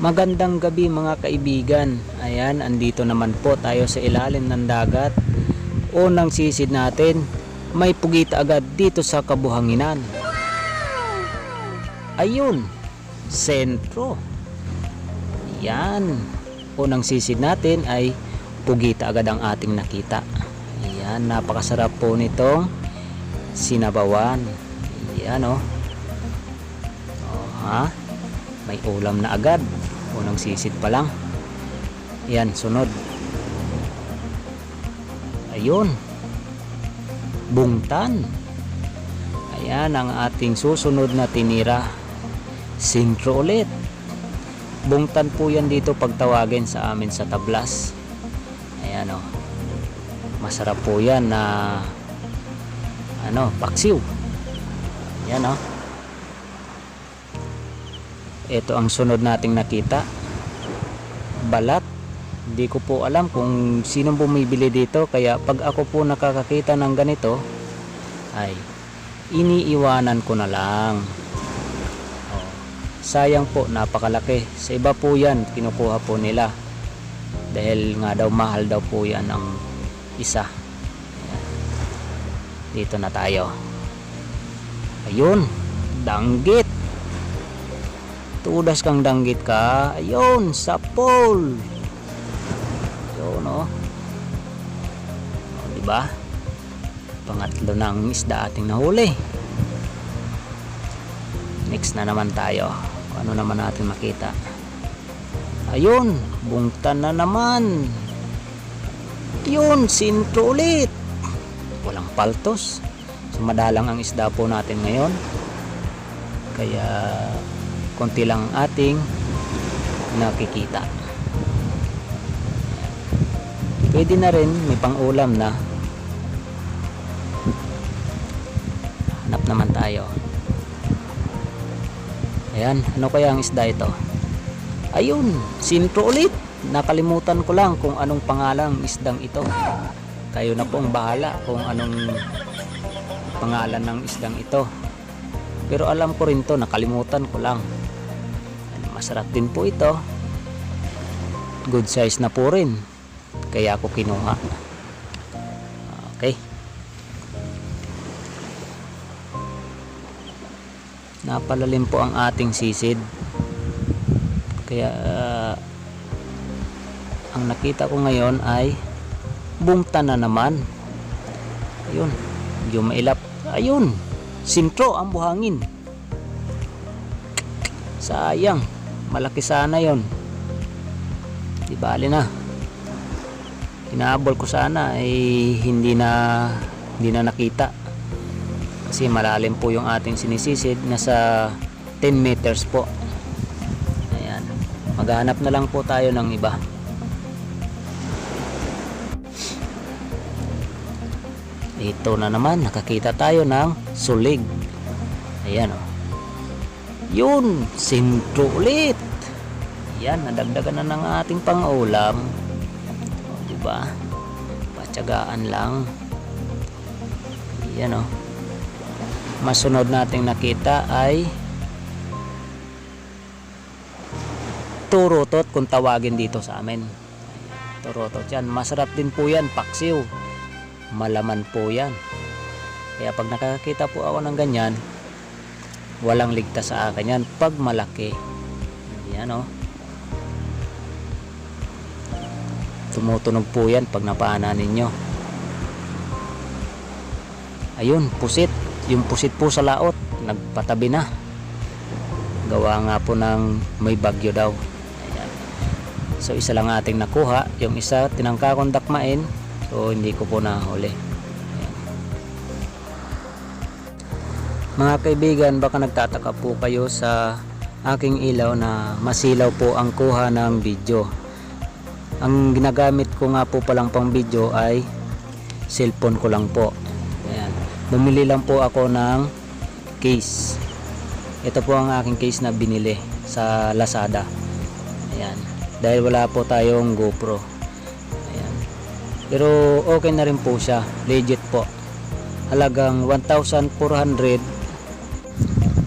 Magandang gabi mga kaibigan. Ayan, andito naman po tayo sa ilalim ng dagat. Unang sisid natin, may pugita agad dito sa kabuhanginan. Ayun, sentro. Yan. Unang sisid natin ay pugita agad ang ating nakita. Ayan, napakasarap po nitong sinabawan. Yan oh. Oh, ha? May ulam na agad. Unang sisid pa lang. Yan, sunod. Ayun. Bungtan. Ayan ang ating susunod na tinira. Sintro ulit. Bungtan po yan dito pag tawagin sa amin sa tablas. Ayan o. Masarap po yan na ano, paksiw. Ayan o. Ito ang sunod nating nakita. Balat. Hindi ko po alam kung sinong bumibili dito kaya pag ako po nakakakita ng ganito ay iniiwanan ko na lang. Oh, sayang po, napakalaki. Sa iba po yan, kinukuha po nila. Dahil nga daw mahal daw po yan ang isa. Dito na tayo. Ayun, danggit. Tudas kang danggit ka. Ayun, sa pole. Ayun, oh. oh di ba? Pangatlo ng isda ating nahuli. Next na naman tayo. Ano naman natin makita. Ayun, bungtan na naman. Yun, sintro ulit. Walang paltos. So, madalang ang isda po natin ngayon. Kaya, konti lang ating nakikita. Pwede na rin, may pang-ulam na. Hanap naman tayo. Ayan, ano kaya ang isda ito? Ayun, sintro ulit. Nakalimutan ko lang kung anong pangalang isdang ito. Kayo na pong bahala kung anong pangalan ng isdang ito. Pero alam ko rin to, nakalimutan ko lang. Masarap din po ito. Good size na po rin. Kaya ako kinuha. Okay. Napalalim po ang ating sisid. Kaya ah, ang nakita ko ngayon ay bungta na naman. Ayun, medyo mailap. Ayun, sintro ang buhangin. Sayang, malaki sana yon. Di bali na. Hinahabol ko sana ay hindi na hindi na nakita. Kasi malalim po yung ating sinisisid, nasa 10 meters po. Ayan. Maghanap na lang po tayo ng iba. Ito na naman, nakakita tayo ng sulig. Ayan o. Yun, sintro ulit. Yan, nadagdagan na ng ating pang-ulam. O, diba? Patsagaan lang. Yan o. Masunod nating nakita ay turutot kung tawagin dito sa amin. Turutot yan. Masarap din po yan, paksiw. Malaman po yan. Kaya pag nakakita po ako ng ganyan, walang ligtas sa akin yan pag malaki. Yan o. Tumutunog po yan pag napaanan ninyo. Ayun, pusit. Yung pusit po sa laot, nagpatabi na. Gawa nga po ng may bagyo daw. Ayan. So isa lang ating nakuha. Yung isa, tinangka kong dakmain. So hindi ko po nahuli. Mga kaibigan, baka nagtataka po kayo sa aking ilaw na masilaw po ang kuha ng video. Ang ginagamit ko nga po palang pang video ay cellphone ko lang po. Ayan. Bumili lang po ako ng case. Ito po ang aking case na binili sa Lazada. Ayan. Dahil wala po tayong GoPro. Ayan. Pero okay na rin po siya. Legit po. Halagang 1,400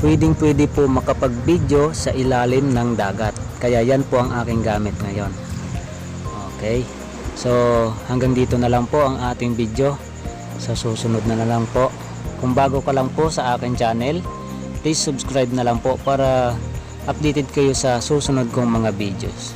pwedeng pwede po makapag-video sa ilalim ng dagat. Kaya yan po ang aking gamit ngayon. Okay. So hanggang dito na lang po ang ating video. Sa susunod na na lang po. Kung bago ka lang po sa aking channel, please subscribe na lang po para updated kayo sa susunod kong mga videos.